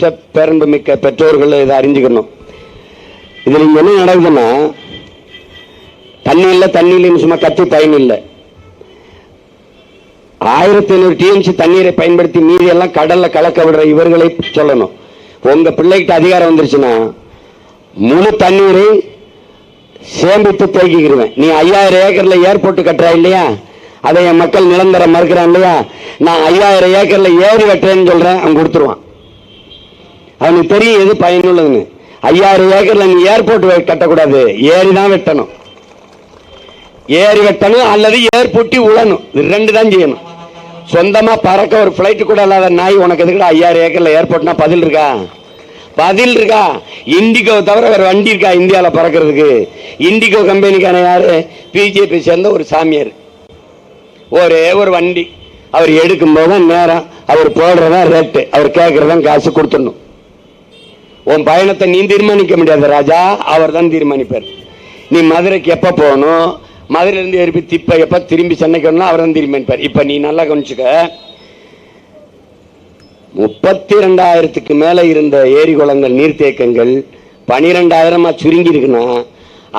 பெற்ற பேரன்பு மிக்க பெற்றோர்கள் இதை அறிஞ்சுக்கணும். இதில் என்ன நடக்குதுன்னா தண்ணி இல்லை தண்ணி இல்லைன்னு சும்மா கத்தி பயன் இல்லை. ஆயிரத்தி ஐநூறு டிஎம்சி தண்ணீரை பயன்படுத்தி மீதியெல்லாம் கடலில் கடல்ல கலக்க விடுற இவர்களை சொல்லணும். உங்கள் பிள்ளைகிட்ட அதிகாரம் வந்துருச்சுன்னா முழு தண்ணீரை சேமித்து தேக்கிக்கிருவேன் நீ ஐயாயிரம் ஏக்கர்ல ஏர்போர்ட் கட்டுறா இல்லையா? அதை என் மக்கள் நிரந்தரம் மறுக்கிறான் இல்லையா? நான் ஐயாயிரம் ஏக்கர்ல ஏரி வெட்டுறேன்னு சொல்றேன் அவன் கொடுத்துருவான். அவனுக்கு தெரியும் எது பயனுள்ளதுன்னு. ஐயாயிரம் ஏக்கர்ல நீ ஏர்போர்ட் கட்டக்கூடாது. ஏரி தான் வெட்டணும். ஏரி வெட்டணும் அல்லது ஏர்பொட்டி உழணும். இது ரெண்டு தான் செய்யணும். சொந்தமா பறக்க ஒரு ஃப்ளைட்டு கூட இல்லாத நாய் உனக்கு எதுக்குடா ஐயாயிரம் ஏக்கர்ல ஏர்போர்ட்னா பதில் இருக்கா? பதில் இருக்கா? இண்டிகோ தவிர வேற வண்டி இருக்கா இந்தியாவில் பறக்கிறதுக்கு? இண்டிகோ கம்பெனிக்கான யாரு? பிஜேபி சேர்ந்த ஒரு சாமியார். ஒரே ஒரு வண்டி. அவர் எடுக்கும் போது நேரம். அவர் போடுறதா ரேட்டு அவர் கேட்கறதான் காசு கொடுத்துடணும். உன் பயணத்தை நீ தீர்மானிக்க முடியாது ராஜா. அவர் தான் தீர்மானிப்பார். நீ மதுரைக்கு எப்போ போகணும்? மதுரையிலேருந்து எழுப்பி திப்ப எப்போ திரும்பி சென்னைக்கு வரணும் அவர் தான் தீர்மானிப்பார். இப்போ நீ நல்லா கவனிச்சுக்க. முப்பத்தி ரெண்டாயிரத்துக்கு மேலே இருந்த ஏரி குளங்கள் நீர்த்தேக்கங்கள் பனிரெண்டாயிரமா சுருங்கி இருக்குன்னா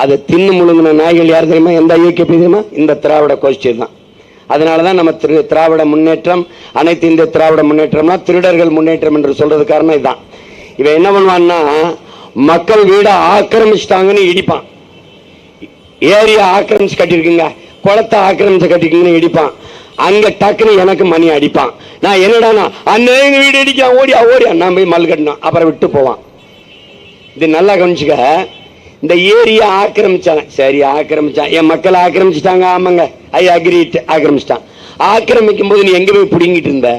அதை தின்னு முழுங்கின நாய்கள் யார் தெரியுமா? எந்த ஐக்கிய தெரியுமா? இந்த திராவிட கோஷ்டி தான். அதனால தான் நம்ம திரு திராவிட முன்னேற்றம் அனைத்து இந்திய திராவிட முன்னேற்றம்னா திருடர்கள் முன்னேற்றம் என்று சொல்கிறது காரணம் இதுதான். இவன் என்ன பண்ணுவான்னா மக்கள் வீடை ஆக்கிரமிச்சிட்டாங்கன்னு இடிப்பான். ஏரியா ஆக்கிரமிச்சு கட்டியிருக்குங்க குளத்தை ஆக்கிரமிச்சு கட்டிருக்குங்கன்னு இடிப்பான். அங்க டக்குன்னு எனக்கு மணி அடிப்பான். நான் என்னடானா அண்ணன் எங்க வீடு இடிக்கான் ஓடியா ஓடியா. நான் போய் மல் கட்டினான் அப்புறம் விட்டு போவான். இது நல்லா கவனிச்சுக்க. இந்த ஏரியா ஆக்கிரமிச்சாங்க சரி ஆக்கிரமிச்சான். என் மக்களை ஆக்கிரமிச்சிட்டாங்க. ஆமாங்க. ஐ அக்ரிட் ஆக்கிரமிச்சிட்டான். ஆக்கிரமிக்கும் போது நீ எங்க போய் பிடுங்கிட்டு இருந்த?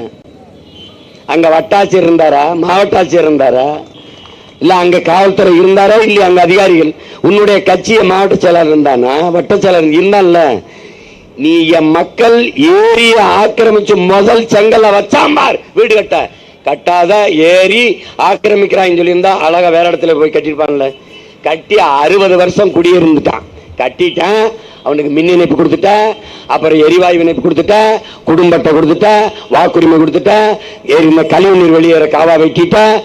அங்க வட்டாட்சியர் இருந்தாரா? மாவட்ட ஆட்சியர் இருந்தாரா? இல்ல அங்க காவல்துறை இருந்தாரா? இல்லையா? அங்க அதிகாரிகள். உன்னுடைய கட்சியை மாவட்ட செயலாளர் இருந்தானா? வட்ட செயலாளர் இருந்தான்ல. நீ என் மக்கள் ஏரிய ஆக்கிரமிச்சு முதல் செங்கல்ல வச்சாம்பார் வீடு கட்ட. கட்டாத ஏறி ஆக்கிரமிக்கிறான்னு சொல்லியிருந்தா அழகா வேற இடத்துல போய் கட்டியிருப்பான்ல. கட்டி அறுபது வருஷம் குடியிருந்துட்டான். கட்டிட்டேன் அவனுக்கு மின் இணைப்பு கொடுத்துட்டேன் அப்புறம் எரிவாயு இணைப்பு கொடுத்துட்டேன் குடும்பத்தை கொடுத்துட்டேன் வாக்குரிமை கொடுத்துட்டேன் எரிமை கழிவு நீர் வெளியேற காவா வெட்டிட்டேன்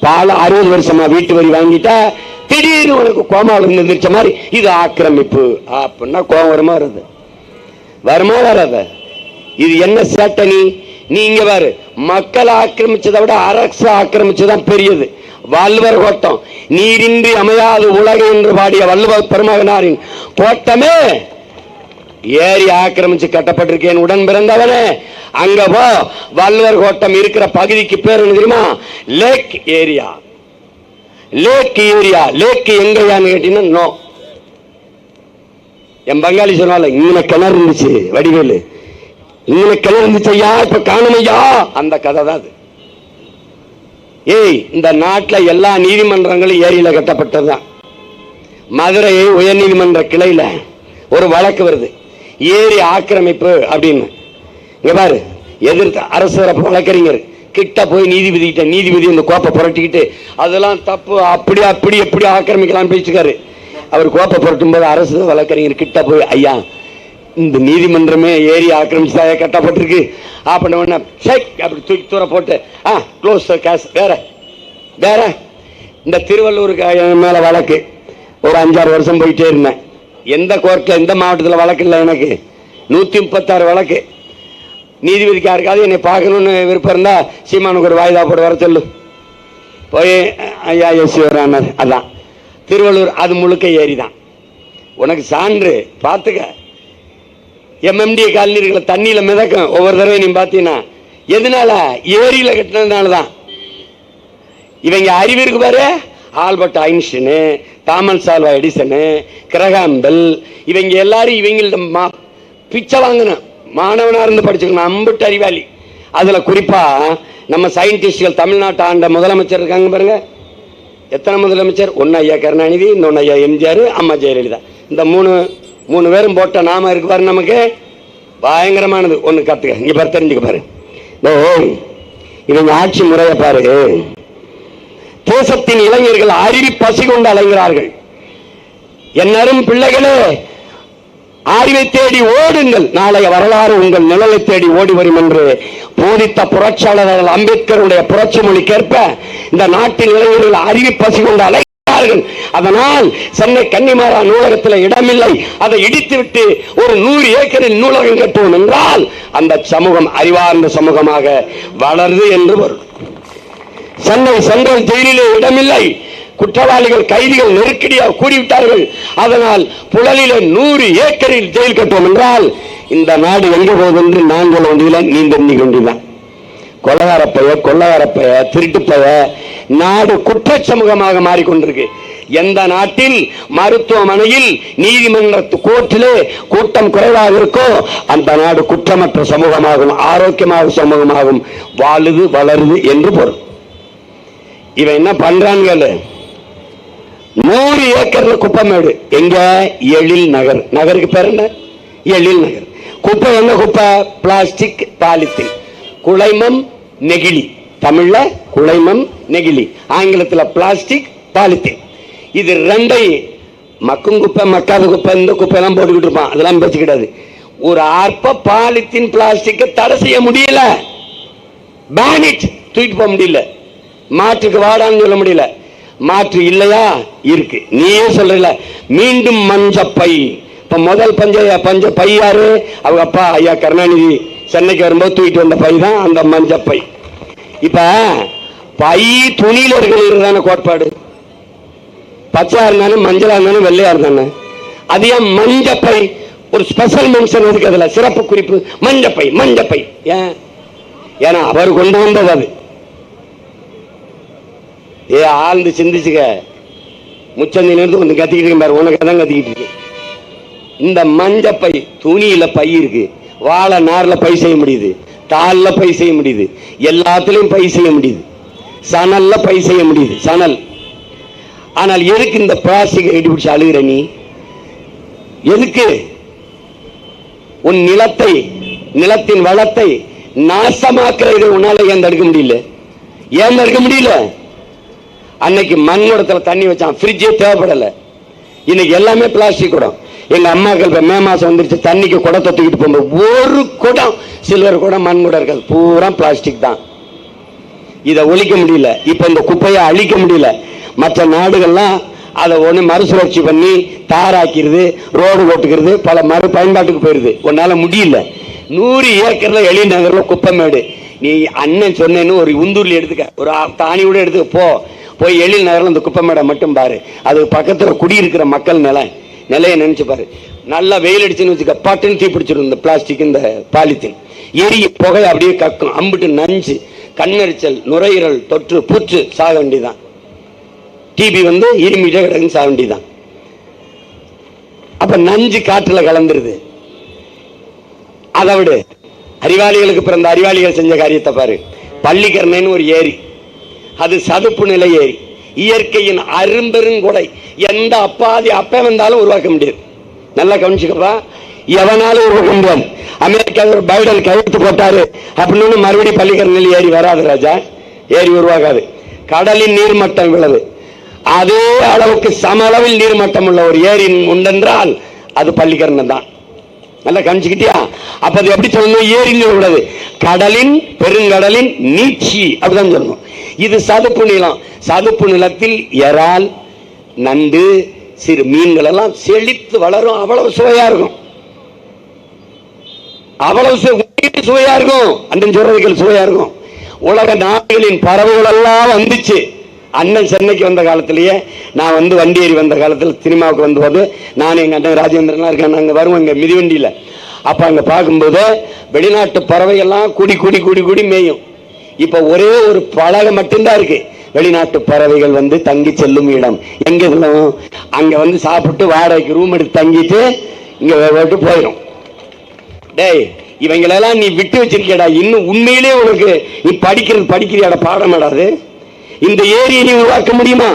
பால அறுபது வருஷமா வீட்டு வரி வாங்கிட்டேன் திடீர்னு உனக்கு கோமாவில் இருந்துச்ச மாதிரி இது ஆக்கிரமிப்பு. அப்படின்னா கோபம் வருமா வருது? வருமா வராத? இது என்ன சேட்டனி நீ? நீ இங்க பாரு மக்கள் ஆக்கிரமிச்சதை விட அரசு ஆக்கிரமிச்சதான் பெரியது. வள்ளுவர் கோட்டம். நீரின்றி அமையாது உலகம் என்று பாடிய வள்ளுவர் பெருமகனாரின் கோட்டமே ஏரி ஆக்கிரமிச்சு கட்டப்பட்டிருக்கேன். உடன் பிறந்தவனே அங்க போ. வள்ளுவர் கோட்டம் இருக்கிற பகுதிக்கு பேர் என்ன தெரியுமா? Lake area lake area lake எங்கயான்னு கேட்டீங்கன்னா நோ என் பங்காளி சொன்னால இங்கே கிணறு இருந்துச்சு வடிவேலு. இங்கே கிணறு இருந்துச்சு ஐயா இப்ப ஐயா அந்த கதை தான் அது. ஏய் இந்த நாட்டில் எல்லா நீதிமன்றங்களும் ஏரியில கட்டப்பட்டதுதான். மதுரை உயர்நீதிமன்ற கிளையில் ஒரு வழக்கு வருது. ஏரி ஆக்கிரமிப்பு அப்படின்னு. இங்கே பாரு எதிர்த்து அரசு வழக்கறிஞர். கிட்ட போய் நீதிபதி கிட்ட நீதிபதி இந்த கோப்பை புரட்டிக்கிட்டு அதெல்லாம் தப்பு. அப்படி அப்படி எப்படி ஆக்கிரமிக்கலாம்னு பேசிக்காரு அவர் கோப்பை புரட்டும் போது அரசு வழக்கறிஞர் கிட்ட போய் ஐயா இந்த நீதிமன்றமே ஏரி ஆக்கிரமிச்சதாக கட்டப்பட்டிருக்கு. ஆப்பிட உடனே செக் அப்படி தூக்கி தூர போட்டு ஆ க்ளோஸ் கேஸ் வேற வேற. இந்த திருவள்ளூருக்கு மேலே வழக்கு. ஒரு அஞ்சாறு வருஷம் போயிட்டே இருந்தேன். எந்த கோர்ட்டில் எந்த மாவட்டத்தில் வழக்கு இல்லை எனக்கு. நூற்றி முப்பத்தாறு வழக்கு. நீதிபதிக்கு யாருக்காவது என்னை பார்க்கணும்னு விருப்பம் இருந்தால் சீமானுக்கு ஒரு வாய்தா போட்டு வர சொல்லு. போய் ஐயா எஸ் அதான். திருவள்ளூர் அது முழுக்க ஏரி தான் உனக்கு சான்று பார்த்துக்க எம்எம்டி காலனி இருக்கிற தண்ணியில மிதக்கும். ஒவ்வொரு தடவை நீ பார்த்தீங்கன்னா எதனால? ஏரியில் கட்டினதுனால தான் இவங்க அறிவு இருக்கு பாரு. Albert Einstein Thomas Alva Edison Graham Bell இவங்க எல்லாரும் இவங்கள்ட்ட மா பிச்சை வாங்கணும் மாணவனாக இருந்து படிச்சுக்கணும். அம்புட்டு அறிவாளி. அதுல குறிப்பா நம்ம சயின்டிஸ்ட்கள் தமிழ்நாட்டு ஆண்ட முதலமைச்சர் இருக்காங்க பாருங்க. எத்தனை முதலமைச்சர்? ஒன்னு ஐயா கருணாநிதி இன்னொன்னு ஐயா எம்ஜிஆர் அம்மா ஜெயலலிதா. இந்த மூணு மூணு பேரும் போட்ட நாம இருக்கு பாரு நமக்கு. பயங்கரமானது. ஒன்று கத்துக்க. இங்க பாரு தெரிஞ்சுக்க பாரு. இதோ, இவங்க ஆட்சி முறையை பாரு. தேசத்தின் இளைஞர்கள் அறிவி பசி கொண்டு அலைகிறார்கள். என்னரும் பிள்ளைகளே அறிவை தேடி ஓடுங்கள். நாளைய வரலாறு உங்கள் நிழலை தேடி ஓடி வரும் என்று போதித்த புரட்சியாளர் அம்பேத்கருடைய புரட்சி மொழிக்கேற்ப இந்த நாட்டின் இளைஞர்கள் அறிவி பசி கொண்டு இருக்கிறார்கள் அதனால் சென்னை கன்னிமாரா நூலகத்தில் இடமில்லை. அதை இடித்துவிட்டு ஒரு நூறு ஏக்கரில் நூலகம் கட்டுவோம் என்றால் அந்த சமூகம் அறிவார்ந்த சமூகமாக வளருது என்று வரும் சென்னை சென்ட்ரல் ஜெயிலிலே இடமில்லை. குற்றவாளிகள் கைதிகள் நெருக்கடியாக கூடிவிட்டார்கள். அதனால் புழலில நூறு ஏக்கரில் ஜெயில் கட்டுவோம் என்றால் இந்த நாடு எங்க போகுது என்று நாங்கள் ஒன்றில நீ தெரிஞ்சு கொண்டிருந்தான் கொள்ளகாரப்பைய கொள்ளகாரப்பைய திருட்டுப்பைய நாடு குற்ற சமூகமாக மாறிக்கொண்டிருக்கு. எந்த நாட்டில் மருத்துவமனையில் நீதிமன்ற கோர்ட்டிலே கூட்டம் குறைவாக இருக்கோ அந்த நாடு குற்றமற்ற சமூகமாகும் ஆரோக்கியமாக சமூகமாகும் வாழுது வளருது என்று பொருள். இவன் என்ன பண்றான்னு நூறு ஏக்கர்ல குப்பமேடு எங்க? எழில் நகர். நகருக்கு பேர் என்ன? எழில் நகர். குப்பை என்ன குப்பை? Plastic polythene. குளைமம் நெகிழி. தமிழ்ல குளைமம் நெகிழி. ஆங்கிலத்தில் பிளாஸ்டிக் பாலித்தீன் இது ரெண்டை மக்கும் குப்பை மக்காத குப்பை இந்த குப்பை எல்லாம் போட்டுக்கிட்டு இருப்பான். அதெல்லாம் பேச்சு கிடையாது ஒரு அற்ப பாலித்தீன் பிளாஸ்டிக்கை தடை செய்ய முடியல. பேனிட் தூக்கிட்டு போக முடியல. மாற்றுக்கு வாடான்னு சொல்ல முடியல. மாற்று இல்லையா? இருக்கு. நீயே சொல்றல. மீண்டும் மஞ்ச பை இப்ப முதல் பஞ்ச பஞ்ச பை யாரு? அவங்க அப்பா ஐயா கருணாநிதி சென்னைக்கு வரும்போது தூக்கிட்டு வந்த பை தான் அந்த மஞ்ச பை இப்ப பை துணியில இருக்கிறதான கோட்பாடு? பச்சையா இருந்தாலும் மஞ்சளா இருந்தாலும் வெள்ளையா இருந்தானே? அது ஏன் மஞ்சப்பை? ஒரு ஸ்பெஷல் மென்ஷன் இருக்கு அதுல? சிறப்பு குறிப்பு மஞ்சப்பை மஞ்சப்பை. ஏன்? ஏன்னா அவர் கொண்டு வந்தது அது. ஏ ஆழ்ந்து சிந்திச்சுக்க. முச்சந்தி நிறுத்து கொஞ்சம் கத்திக்கிட்டு இருக்கேன் பாரு உனக்கு தான் கத்திக்கிட்டு இருக்கு இந்த மஞ்சப்பை துணியில பை இருக்கு. வாழை நார்ல பை செய்ய முடியுது. தாள்ல பை செய்ய முடியுது. எல்லாத்துலயும் பை செய்ய முடியுது. சணலில் பை செய்ய முடியுது. சணல். ஆனால் எதுக்கு இந்த பிளாஸ்டிக் எடி பிடிச்சி அழுகிற நீ? எதுக்கு? உன் நிலத்தை நிலத்தின் வளத்தை நாசமாக்குறதை உன்னால ஏன் தடுக்க முடியல. ஏன் தடுக்க முடியல. அன்னைக்கு மண் உடத்துல தண்ணி வச்சான். ஃப்ரிட்ஜே தேவைப்படலை. இன்னைக்கு எல்லாமே பிளாஸ்டிக் குடம் எங்க அம்மாக்கள் இப்ப மே மாசம் வந்துருச்சு தண்ணிக்கு குடத்தை தூக்கிட்டு போகும்போது ஒரு குடம் சில்வர் குடம் மண் குடம் இருக்காது பூரா பிளாஸ்டிக் தான். இதை ஒழிக்க முடியல. இப்ப இந்த குப்பையை அழிக்க முடியல. மற்ற நாடுகள்லாம் அதை ஒன்று மறுசுழற்சி பண்ணி தாராக்கிறது ரோடு போட்டுக்கிறது பல மறு பயன்பாட்டுக்கு போயிருது உன்னால முடியல. நூறு ஏக்கர்ல குப்பை மேடு. நீ அண்ணன் சொன்னேன்னு ஒரு உந்தூர்ல எடுத்துக்க. ஒரு தானி கூட எடுத்துக்க. போ. போய் எழில் நகரில் இந்த குப்பமேடை மட்டும் பாரு. அது பக்கத்தில் குடியிருக்கிற மக்கள் நிலம். நிலையை நினைச்சு பாரு. நல்லா வெயில் அடிச்சுன்னு வச்சுக்க பட்டுன்னு தீ பிடிச்சிடும் இந்த பிளாஸ்டிக் இந்த பாலித்தீன் எரிய புகை அப்படியே கக்கும். அம்பிட்டு நஞ்சு கண்ணெரிச்சல் நுரையீரல் தொற்று புற்று சாக வேண்டிதான் டிபி வந்து இருமிட்டே கிடக்குன்னு சாக வேண்டிதான் அப்ப நஞ்சு காற்றுல கலந்துருது. அதை விடு. அறிவாளிகளுக்கு பிறந்த அறிவாளிகள் செஞ்ச காரியத்தை பாரு. பள்ளிக்கரணைன்னு ஒரு ஏரி. அது சதுப்பு நிலை ஏரி. இயற்கையின் அரும்பெருங்கொடை. எந்த அப்பாதி அப்ப வந்தாலும் உருவாக்க முடியாது. நல்லா கவனிச்சுக்கப்பா. எவனாலும் உருவாக்க முடியாது. அமெரிக்காவில் பைடன் கையெழுத்து போட்டாரு. அப்படின்னு மறுபடியும் பள்ளிக்கரணில் ஏறி வராது ராஜா. ஏறி உருவாகாது. கடலின் நீர்மட்டம் இவ்வளவு அதே அளவுக்கு சம அளவில் நீர்மட்டம் உள்ள ஒரு ஏரி உண்டென்றால் அது பள்ளிக்கரணை தான். நல்லா கவனிச்சுக்கிட்டியா? அப்ப அது எப்படி சொல்லணும்? ஏரின்னு உள்ளது. கடலின் பெருங்கடலின் நீட்சி. அப்படிதான் சொல்லணும். இது சதுப்பு நிலம். சதுப்பு நிலத்தில் இறால் நண்டு சிறு மீன்கள் எல்லாம் செழித்து வளரும். அவ்வளவு சுவையா இருக்கும். அவ்வளவு சுவையா இருக்கும். அண்ணன் சொல்றதுக்கு சுவையா இருக்கும். உலக நாடுகளின் பறவைகள் எல்லாம் வந்துச்சு. அண்ணன் சென்னைக்கு வந்த காலத்திலேயே நான் வந்து வண்டி ஏறி வந்த காலத்தில் சினிமாவுக்கு வந்தபோது நான் எங்கள் அண்ணன் ராஜேந்திரன்லாம் இருக்கேன். நாங்கள் வருவோம் இங்கே மிதிவண்டியில். அப்போ அங்கே பார்க்கும்போது வெளிநாட்டு பறவைகள்லாம் கூடி கூடி கூடி கூடி மேயும். இப்ப ஒரே ஒரு பலகை மட்டும்தான் இருக்கு. வெளிநாட்டு பறவைகள் வந்து தங்கி செல்லும் இடம். எங்க செல்லும் அங்க வந்து சாப்பிட்டு வாடகைக்கு ரூம் எடுத்து தங்கிட்டு இங்க விட்டு போயிடும் டேய் இவங்களெல்லாம் நீ விட்டு வச்சிருக்கியடா. இன்னும் உண்மையிலே உனக்கு நீ படிக்கிறது படிக்கிறியாட பாடமாடாது இந்த ஏரியை நீ உருவாக்க முடியுமா?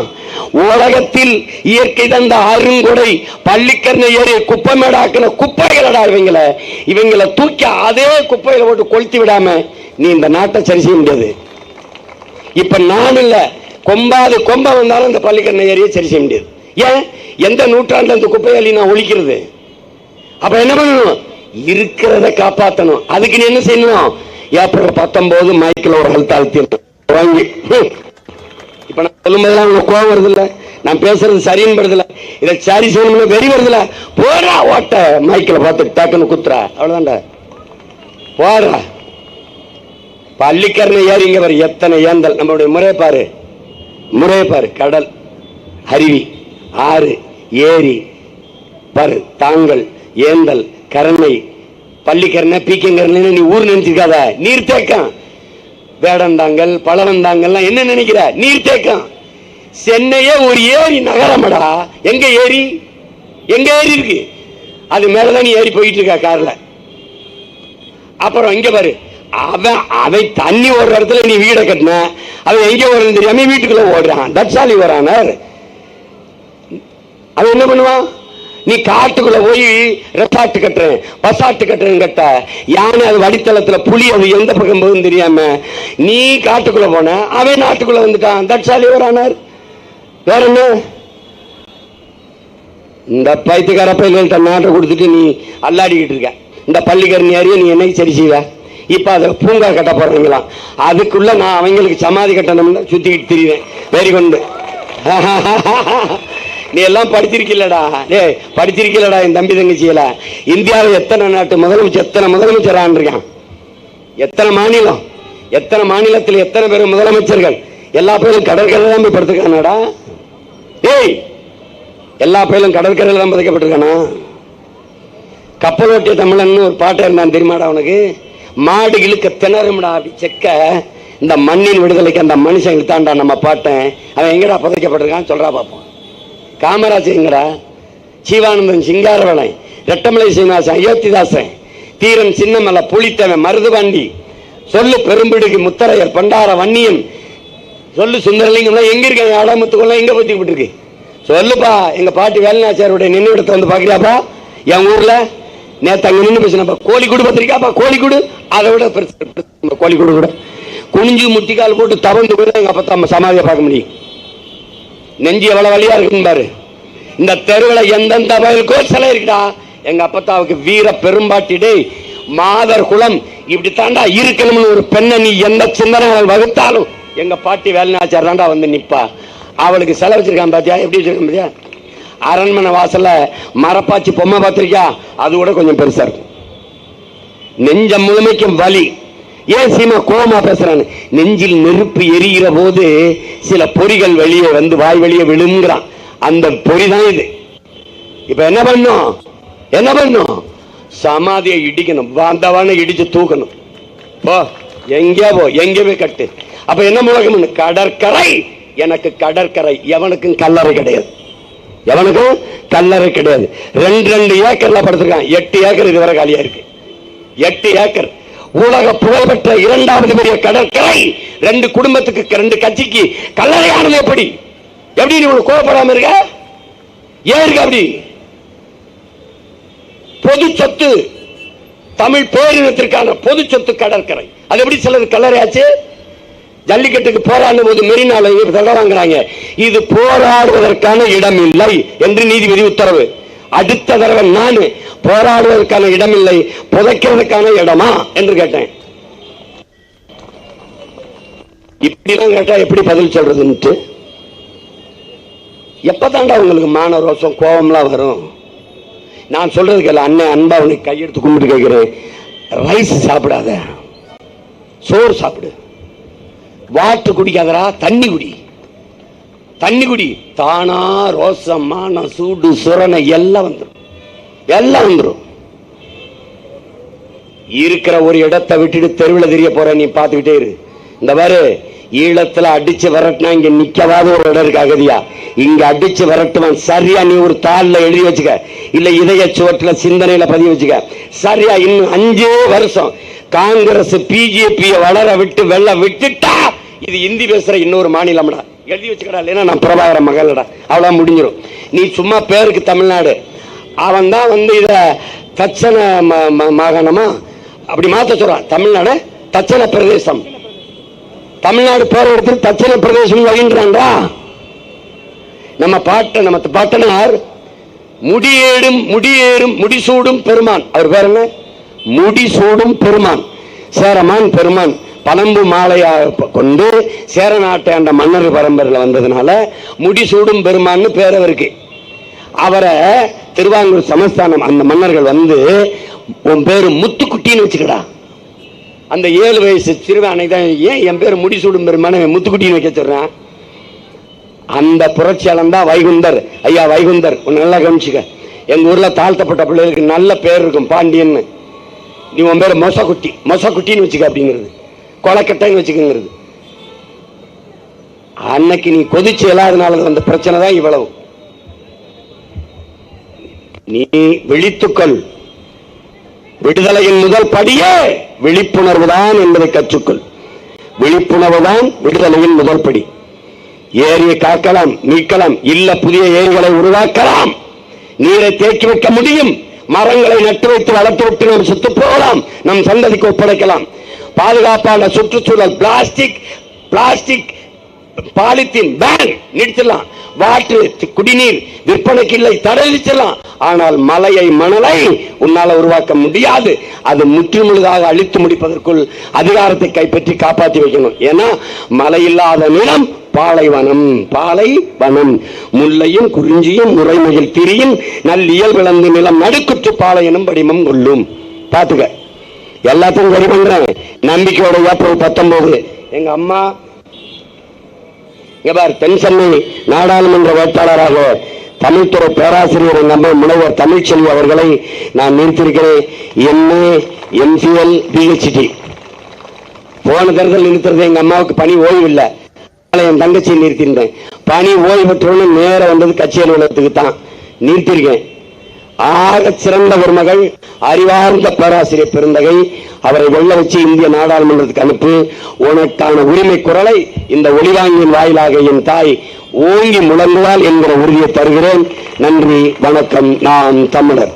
உலகத்தில் இயற்கை தந்த அருங்கொடை பள்ளிக்கரணை ஏரி குப்பமேடாக்கின குப்பைகளடா இவங்களை. இவங்களை தூக்கி அதே குப்பைகளை போட்டு கொளுத்தி விடாம நீ இந்த நாட்டை சரி செய்ய முடியாது. இப்ப நான் இல்ல கொம்பாது கொம்பா வந்தாலும் இந்த பள்ளிக்கரணை ஏரியை சரி செய்ய முடியாது. ஏன்? எந்த நூற்றாண்டு அந்த குப்பையாளி நான் ஒழிக்கிறது? அப்ப என்ன பண்ணணும்? இருக்கிறத காப்பாற்றணும் அதுக்கு நீ என்ன செய்யணும்? ஏப்ரல் பத்தொன்பது மைக்கில் ஒரு ஹெல்த் அழுத்தி வாங்கி இப்ப நான் சொல்லும்போதெல்லாம் உங்களுக்கு கோவம் வருது இல்லை நான் பேசுறது சரின்னு வருது இதை சரி செய்யணும்னு வெறி வருது இல்லை போடா ஓட்ட. மைக்கில் பார்த்து டக்குன்னு குத்துறா. அவ்வளோதான்டா போடுறா பள்ளிக்கரணை ஏறி இங்க பாரு எத்தனை ஏந்தல்? நம்மளுடைய முறையை பாரு. முறையை பாரு. கடல் அருவி ஆறு ஏரி பாரு. தாங்கல் ஏந்தல் கரணை. பள்ளிக்கரணை பீக்கங்கரணை நீ ஊர் நினைச்சிருக்காத. நீர்த்தேக்கம் வேடந்தாங்கல் பழவந்தாங்கல்லாம் என்ன நினைக்கிற? நீர்த்தேக்கம் சென்னையே ஒரு ஏரி நகரமடா. எங்க ஏரி? எங்க ஏரி இருக்கு? அது மேலதான் நீ ஏறி போயிட்டு இருக்கா கார்ல. அப்புறம் இங்க பாரு. அவன் அவன் தண்ணி ஓடுற இடத்துல நீ வீடை கட்டின. அவன் எங்கே ஓடுறது தெரியாம வீட்டுக்குள்ள ஓடுறான். தட்சாலி வரானார் அவன் என்ன பண்ணுவான் நீ காட்டுக்குள்ள போய் ரெசார்ட் கட்டுறேன். பசாட்டு கட்டுறேன் கட்ட யானை அது வடித்தளத்துல புளி அது எந்த பக்கம் போகுதுன்னு தெரியாம நீ காட்டுக்குள்ள போன அவன் நாட்டுக்குள்ள வந்துட்டான். தட்சாலி வரானார் வேற என்ன? இந்த பைத்தியக்கார பயில்கள்கிட்ட நாட்டை கொடுத்துட்டு நீ அல்லாடிக்கிட்டு இருக்க. இந்த பள்ளிக்கரணி அறிய நீ என்னைக்கு சரி செய்வ? இப்போ அதை பூங்கா கட்ட போறீங்களாம் அதுக்குள்ளே நான் அவங்களுக்கு சமாதி கட்டணும்னு சுத்திக்கிட்டு திரிவேன். வெரி கொண்டு நீ எல்லாம் படிச்சிருக்கீல்லடா. ஏ படிச்சிருக்கலடா என் தம்பி தங்கச்சியில இந்தியாவில் எத்தனை நாட்டு முதலமைச்சர் எத்தனை முதலமைச்சர் ஆண்டிருக்கான் எத்தனை மாநிலம்? எத்தனை மாநிலத்தில் எத்தனை பேர் முதலமைச்சர்கள்? எல்லா பேரும் கடற்கரை தான் போய் படுத்துக்கானடா டேய் எல்லா பேரும் கடற்கரையில் தான் பதைக்கப்பட்டிருக்கானா? கப்பலோட்டிய தமிழன் ஒரு பாட்டு இருந்தான் தெரியுமாடா அவனுக்கு மாடு இழுக்க திணறும்டா அப்படி செக்க. இந்த மண்ணின் விடுதலைக்கு அந்த மனுஷன் இழுத்தாண்டா நம்ம பாட்டேன் அவன் எங்கடா புதைக்கப்பட்டிருக்கான் சொல்றா பார்ப்போம் காமராஜ் எங்கடா? ஜீவானந்தன் சிங்காரவளன் ரெட்டமலை சீனிவாசன் அயோத்திதாசன் தீரன் சின்னமலை புளித்தவன் மருதுபாண்டி. சொல்லு பெரும்பிடுகு முத்தரையர் பண்டார வன்னியன். சொல்லு சுந்தரலிங்கம் எங்க இருக்காங்க? ஆடாமத்துக்குள்ள எங்க பத்திக்கிட்டு இருக்கு சொல்லுப்பா எங்க பாட்டி வேலுநாச்சியாருடைய நினைவிடத்தை வந்து பாக்கலாப்பா என் ஊர்ல? நேத்து அங்க நின்று பேசினப்பா கோழிக்கூடு பத்திரிக்காப்பா கோழிக்கூடு அதை விட பெருசு கோழிக்கூடு கூட. குனிஞ்சு முட்டிக்கால் போட்டு தவந்து கூட எங்க அப்பா நம்ம சமாதியை பார்க்க முடியும். நெஞ்சு எவ்வளவு வழியா இருக்குன்னு பாரு. இந்த தெருவுல எந்தெந்த வயலுக்கோ சிலை இருக்குடா? எங்க அப்பத்தாவுக்கு வீர பெரும்பாட்டி டேய் மாதர் குலம் இப்படி தாண்டா இருக்கணும்னு ஒரு பெண்ணை நீ எந்த சிந்தனைகள் வகுத்தாலும் எங்க பாட்டி வேலுநாச்சார் தாண்டா வந்து நிப்பா. அவளுக்கு செலவு வச்சிருக்கான் பாத்தியா? எப்படி வச்சிருக்கான் பாத்தியா? அரண்மனை வாசல்ல மரப்பாச்சி பொம்மை பார்த்திருக்கியா? அது கூட கொஞ்சம் பெருசா இருக்கும். நெஞ்சம் முழுமைக்கும் வலி. ஏன் சீமா கோமா பேசுறான்னு? நெஞ்சில் நெருப்பு எரிகிற போது சில பொறிகள் வெளியே வந்து வாய் வெளியே விழுங்குறான். அந்த பொறி தான் இது. இப்ப என்ன பண்ணும்? என்ன பண்ணும்? சமாதியை இடிக்கணும். வாந்தவான இடிச்சு தூக்கணும். போ எங்கே போ எங்கேயுமே கட்டு. அப்ப என்ன முழக்கம் கடற்கரை. எனக்கு கடற்கரை. எவனுக்கும் கல்லறை கிடையாது. எவனுக்கும் கல்லறை கிடையாது. ரெண்டு ரெண்டு ஏக்கர்ல படுத்திருக்கான். எட்டு ஏக்கர் இதுவரை காலியா இருக்கு. எட்டு ஏக்கர். உலக புகழ்பெற்ற இரண்டாவது பெரிய கடற்கரை. ரெண்டு குடும்பத்துக்கு ரெண்டு கட்சிக்கு கல்லறையானது எப்படி? எப்படி நீ உங்களுக்கு கோவப்படாம இருக்க? ஏன் இருக்க அப்படி? பொது சொத்து. தமிழ் பேரினத்திற்கான பொது சொத்து கடற்கரை. அது எப்படி சிலது கல்லறையாச்சு ஜல்லிக்கட்டுக்கு போராடும் போது மெரினால இங்க வாங்குறாங்க இது போராடுவதற்கான இடம் இல்லை என்று நீதிபதி உத்தரவு. அடுத்த தடவை நான் போராடுவதற்கான இடம் இல்லை புதைக்கிறதுக்கான இடமா என்று கேட்டேன். இப்படிலாம் கேட்டா எப்படி பதில் சொல்றதுன்ட்டு? எப்பதாண்டா உங்களுக்கு மான ரோசம் கோபம்லாம் வரும்? நான் சொல்றதுக்கு இல்லை அண்ணன் அன்பா உனக்கு கையெடுத்து கும்பிட்டு கேட்கிறேன். ரைஸ் சாப்பிடாத. சோறு சாப்பிடு. வாட்டர் குடிக்காதரா தண்ணி குடி. தண்ணி குடி. தானா ரோசம் மானம் சூடு சுரணை எல்லாம் வந்துடும் எல்லாம் வந்துடும் இருக்கிற ஒரு இடத்தை விட்டுட்டு தெருவில் தெரிய போற நீ பார்த்துக்கிட்டே இரு. இந்த பாரு ஈழத்துல அடிச்சு விரட்டினா இங்க நிக்கவாத ஒரு இடம் இருக்கு அகதியா? இங்க அடிச்சு விரட்டுவான் சரியா நீ ஒரு தாள்ல எழுதி வச்சுக்க. இல்ல இதய சுவட்டுல சிந்தனையில பதிவு வச்சுக்க. சரியா இன்னும் அஞ்சே வருஷம் காங்கிரஸ் பிஜேபி வளர விட்டு வெள்ள விட்டுட்டா இது இந்தி பேசுற இன்னொரு மாநிலம்டா. எழுதி வச்சுக்கடா இல்லைன்னா நான் பிரபாகர மகள்டா. அவ்வளோ முடிஞ்சிடும் நீ சும்மா பேருக்கு தமிழ்நாடு. அவன் தான் வந்து இதை தச்சன ம- ம- மாகாணமா? அப்படி மாற்ற சொல்றான் தமிழ்நாடு தச்சன பிரதேசம். தமிழ்நாடு பேர் இடத்துல தச்சன பிரதேசம் வகின்றான்டா நம்ம பாட்ட நம்ம பாட்டனார் முடியேடும் முடியேறும் முடிசூடும் பெருமான். அவர் பேர் என்ன? முடிசூடும் பெருமான் சேரமான் பெருமான் பனம்பு மாலையாக கொண்டு சேர நாட்டை அந்த மன்னர் பரம்பரையில் வந்ததுனால முடிசூடும் பெருமான்னு பேர் அவருக்கு. அவரை திருவாங்கூர் சமஸ்தானம் அந்த மன்னர்கள் வந்து உன் பேர் முத்துக்குட்டின்னு வச்சுக்கடா. அந்த ஏழு வயசு சிறுவனை தான் ஏன் என் பேர் முடிசூடும் பெருமான முத்துக்குட்டின்னு வைக்க அந்த புரட்சியாளன் தான் வைகுந்தர். ஐயா வைகுந்தர் உன்னை நல்லா கவனிச்சுக்க. எங்கள் ஊரில் தாழ்த்தப்பட்ட பிள்ளைகளுக்கு நல்ல பேர் இருக்கும் பாண்டியன்னு. நீ உன் பேர் மொசக்குட்டி மொசக்குட்டின்னு வச்சுக்க அப்படிங்கிறது. கொலக்கட்டைன்னு வச்சுக்கங்கிறது. அன்னைக்கு நீ கொதிச்சு இல்லாதனால அந்த பிரச்சனை தான் இவ்வளவு. நீ விழித்துக்கொள். விடுதலையின் முதல் படியே விழிப்புணர்வு தான் என்பதை கற்றுக்கொள். விழிப்புணர்வு தான் விடுதலையின் முதல் படி. ஏரியை காக்கலாம் மீட்கலாம் இல்ல புதிய ஏரிகளை உருவாக்கலாம். நீரை தேக்கி வைக்க முடியும். மரங்களை நட்டு வைத்து வளர்த்து விட்டு நாம் சுத்து போகலாம் நம் சந்ததிக்கு ஒப்படைக்கலாம். பாதுகாப்பான சுற்றுச்சூழல் பிளாஸ்டிக் பிளாஸ்டிக் பாலித்தீன் பேன் நிறுத்தலாம் வாட்டு குடிநீர் விற்பனைக்கு இல்லை தடை ஆனால் மலையை மணலை உன்னால் உருவாக்க முடியாது. அது முற்றுமுழுதாக அழித்து முடிப்பதற்குள் அதிகாரத்தை கைப்பற்றி காப்பாற்றி வைக்கணும். ஏன்னா மலை இல்லாத நிலம் பாலைவனம் பாலை வனம் முல்லையும் குறிஞ்சியும் முறைமையில் திரியும் நல்லியல் விளந்து நிலம் நடுக்குற்று பாலையனும் வடிமம் கொள்ளும். பாத்துக்க எல்லாத்தையும் சரி பண்றேன் நம்பிக்கையோட ஏப்ரல் பத்தொன்பது. எங்க அம்மா இங்க பார் தென் சென்னை நாடாளுமன்ற வேட்பாளராக தமிழ்துறை பேராசிரியர் எங்க அம்மா முனைவர் தமிழ்ச்செல்வி அவர்களை நான் நிறுத்தியிருக்கிறேன். எம்ஏ எம்சிஎல் பிஹெச்டி போன தேர்தல் நிறுத்துறது எங்க அம்மாவுக்கு பணி ஓய்வு இல்லை என் தங்கச்சியை நிறுத்தியிருந்தேன் பணி ஓய்வு பெற்றோன்னு நேரம் வந்தது கட்சி அலுவலகத்துக்கு தான். நிறுத்தியிருக்கேன் ஆக சிறந்த ஒரு மகள் அறிவார்ந்த பேராசிரியர் பெருந்தகை அவரை வெள்ள வச்சு இந்திய நாடாளுமன்றத்துக்கு அனுப்பு. உனக்கான உரிமை குரலை இந்த ஒளிவாங்கியின் வாயிலாக என் தாய் ஓங்கி முழங்குவாள் என்கிற உறுதியை தருகிறேன். நன்றி வணக்கம். நான் தமிழர்.